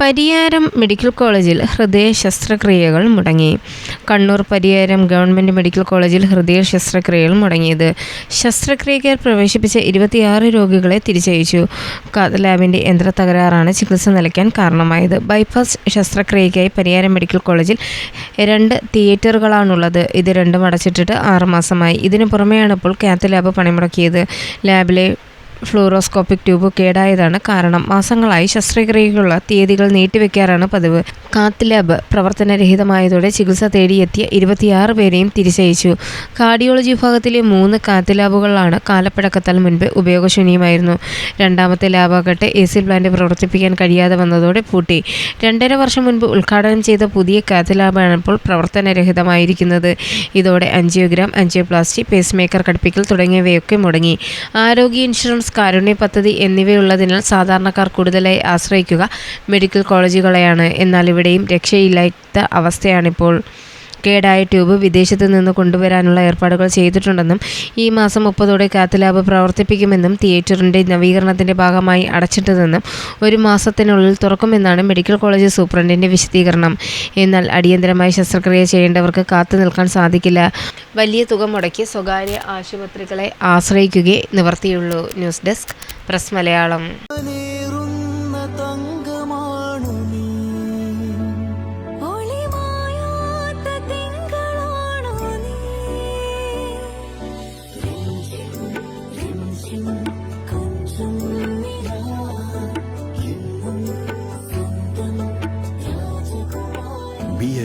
Pariyaram medical കോളേജിൽ ഹൃദയ ശസ്ത്രക്രിയകൾ മുടങ്ങി. കണ്ണൂർ പരിയാരം ഗവൺമെന്റ് മെഡിക്കൽ കോളേജിൽ ഹൃദയ ശസ്ത്രക്രിയകൾ മുടങ്ങിയത്. ശസ്ത്രക്രിയക്കാർ പ്രവേശിപ്പിച്ച ഇരുപത്തിയാറ് രോഗികളെ തിരിച്ചയച്ചു. കാത്ത് ലാബിന്റെ യന്ത്ര തകരാറാണ് ചികിത്സ നിലയ്ക്കാൻ കാരണമായത്. ബൈപ്പാസ് ശസ്ത്രക്രിയയ്ക്കായി പരിയാരം മെഡിക്കൽ കോളേജിൽ രണ്ട് തിയേറ്ററുകളാണുള്ളത്. ഇത് രണ്ടും അടച്ചിട്ടിട്ട് ആറുമാസമായി ഇതിനു പുറമെയാണ് ഇപ്പോൾ കാത്ത് ലാബ് പണിമുടക്കിയത്. ലാബിലെ ഫ്ലൂറോസ്കോപ്പിക് ട്യൂബ് കേടായതാണ് കാരണം മാസങ്ങളായി ശസ്ത്രക്രിയയ്ക്കുള്ള തീയതികൾ നീട്ടിവെക്കാറാണ് പതിവ്. കാത്ത് ലാബ് പ്രവർത്തനരഹിതമായതോടെ ചികിത്സ തേടിയെത്തിയ ഇരുപത്തിയാറ് പേരെയും തിരിച്ചയച്ചു. കാർഡിയോളജി വിഭാഗത്തിലെ മൂന്ന് കാത്ത് ലാബുകളാണ് കാലപ്പഴക്കത്താൽ മുൻപ് ഉപയോഗശൂന്യമായിരുന്നു. രണ്ടാമത്തെ ലാബാകട്ടെ എ സി പ്ലാന്റ് പ്രവർത്തിപ്പിക്കാൻ കഴിയാതെ വന്നതോടെ പൂട്ടി. രണ്ടര വർഷം മുൻപ് ഉദ്ഘാടനം ചെയ്ത പുതിയ കാത്ത് ലാബാണ് ഇപ്പോൾ പ്രവർത്തനരഹിതമായിരിക്കുന്നത്. ഇതോടെ അഞ്ചിയോഗ്രാം അഞ്ചിയോപ്ലാസ്റ്റി പേസ് മേക്കർ ഘടിപ്പിക്കൽ തുടങ്ങിയവയൊക്കെ മുടങ്ങി. ആരോഗ്യ ഇൻഷുറൻസ് കാരുണ്യ പദ്ധതി എന്നിവയുള്ളതിനാൽ സാധാരണക്കാർ കൂടുതലായി ആശ്രയിക്കുക. മെഡിക്കൽ കോളേജുകളെയാണ്. എന്നാൽ ഇവിടെയും രക്ഷയില്ലാത്ത അവസ്ഥയാണിപ്പോൾ. കേടായ ട്യൂബ് വിദേശത്ത് നിന്ന് കൊണ്ടുവരാനുള്ള ഏർപ്പാടുകൾ ചെയ്തിട്ടുണ്ടെന്നും ഈ മാസം മുപ്പതോടെ കാത്ത് ലാബ് പ്രവർത്തിപ്പിക്കുമെന്നും തിയേറ്ററിന്റെ നവീകരണത്തിന്റെ ഭാഗമായി അടച്ചിട്ടതെന്നും ഒരു മാസത്തിനുള്ളിൽ തുറക്കുമെന്നാണ് മെഡിക്കൽ കോളേജ് സൂപ്രണ്ടിന്റെ വിശദീകരണം. എന്നാൽ അടിയന്തരമായി ശസ്ത്രക്രിയ ചെയ്യേണ്ടവർക്ക് കാത്തു നിൽക്കാൻ സാധിക്കില്ല. വലിയ തുക മുടക്കി സ്വകാര്യ ആശുപത്രികളെ ആശ്രയിക്കുകയേ നിവർത്തിയുള്ളൂ. News desk press Malayalam.